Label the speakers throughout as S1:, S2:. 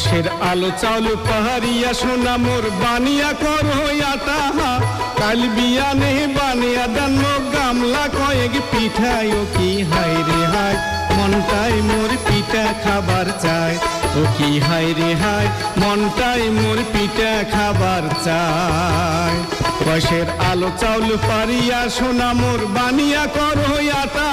S1: পয়সের আলো চাউল পাহাড়িয়া সোনা মোর বানিয়া কর আটা কাল বিয়া বিয়ানে বানিয়া দান্ন গামলা কয়েক পিঠায় ও কি হাই রে হাই মনটাই মোর পিঠা খাবার চায়। ও কি হাই রে হাই মনটাই মোর পিঠা খাবার চায়। পয়সের আলো চাউল পারিয়া সোনা মোর বানিয়া কর আটা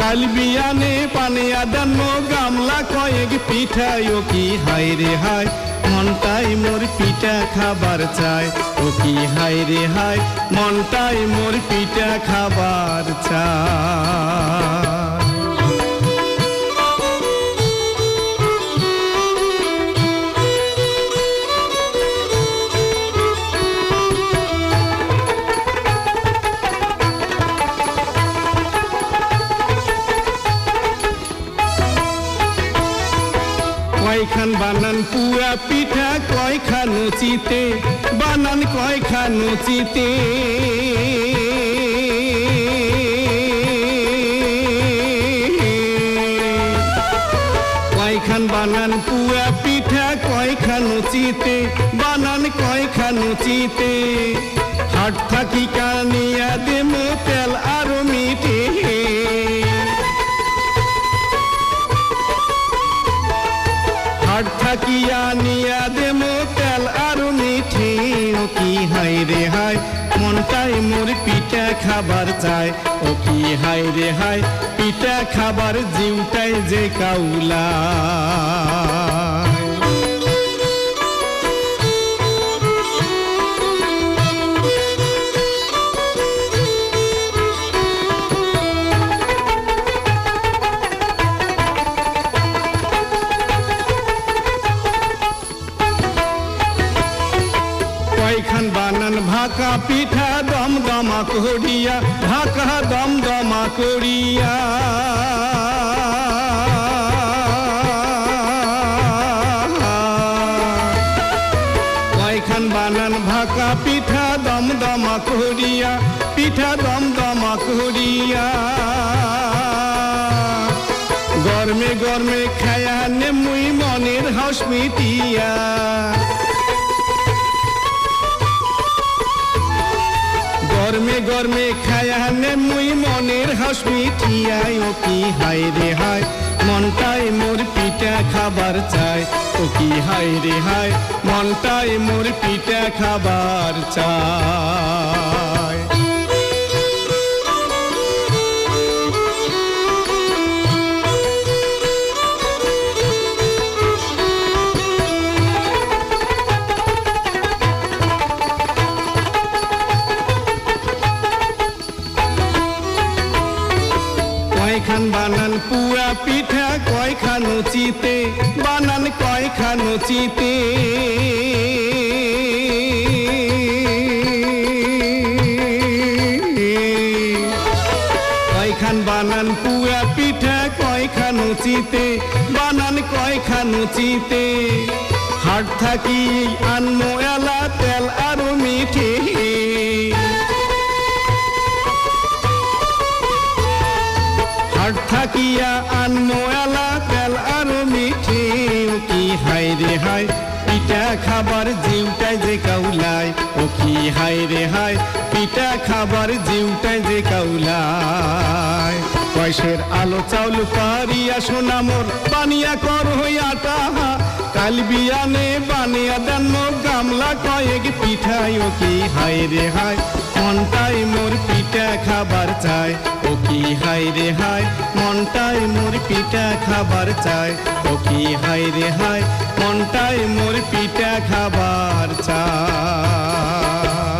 S1: কাল বিয়ানে পানিয়া দান্ন গামলা কয়েক পিঠাই ও কি হাই রে হাই মনটাই মোর পিঠা খাবার চায়। ও কি হাই রে হাই মনটাই মোর পিঠা খাবার চায়। কয়খান বানান পুয়া পিঠা, কয়খান উচিতে? বানান কয়খান উচিতে? কয়খান বানান পুয়া পিঠা, কয়খান উচিতে? বানান কয়খান উচিতে? হাট থাকি কানিয়া দেমো তেল আরও কি হাই রে হাই মনটাই মোর পিঠা খাবার চায় ও কি হাই রে হাই পিঠা খাবার জিউটাই যে কাউলা। ভাকা পিঠা দম দমা করিয়া, ঢাকা দম দমা করিয়া। কয়খান বানান পিঠা দম দমা করিয়া, পিঠা দম দমা করিয়া। গরমে গরমে খায়া নেমুই মনের হাস গরমে গরমে খায়া নে মুই মনের হাস মিঠিয়াই ও কি হাই রে হাই মনটাই মোর পিঠা খাবার চায় ও কি হাই রে হাই মনটাই মোর পিঠা খাবার চায় কয়খান বানান পুয়া পিঠা কয়খান উচিতে বানান কয়খান উচিতে কয়খান বানান পুয়া পিঠা কয়খান উচিতে বানান কয়খান উচিতে হাট থাকি আনমো এলা তেল আরও মিঠে। থাকিয়া আনমো এলা তেল আর মিঠে, কি হাই রে হাই পিঠা খাবার জিউটাই যে কাউলায় ও কি হাই রে হাই পিঠা খাবার জিউটাই যে কাউলায় পয়সের আলো চাউল পারিয়া সোনামোর পানিয়া কর কর হইয়াটা কাল বিয়ানে বানিয়া দেন গামলা কয়েক পিঠাই ও কি হাই রে হায়, মনটাই মোর পিঠা খাবার চায়। ও কি হাই রে হায়, মনটাই মোর পিঠা খাবার চায়। ও কি হাই রে হায়, মনটাই মোর পিঠা খাবার চায়।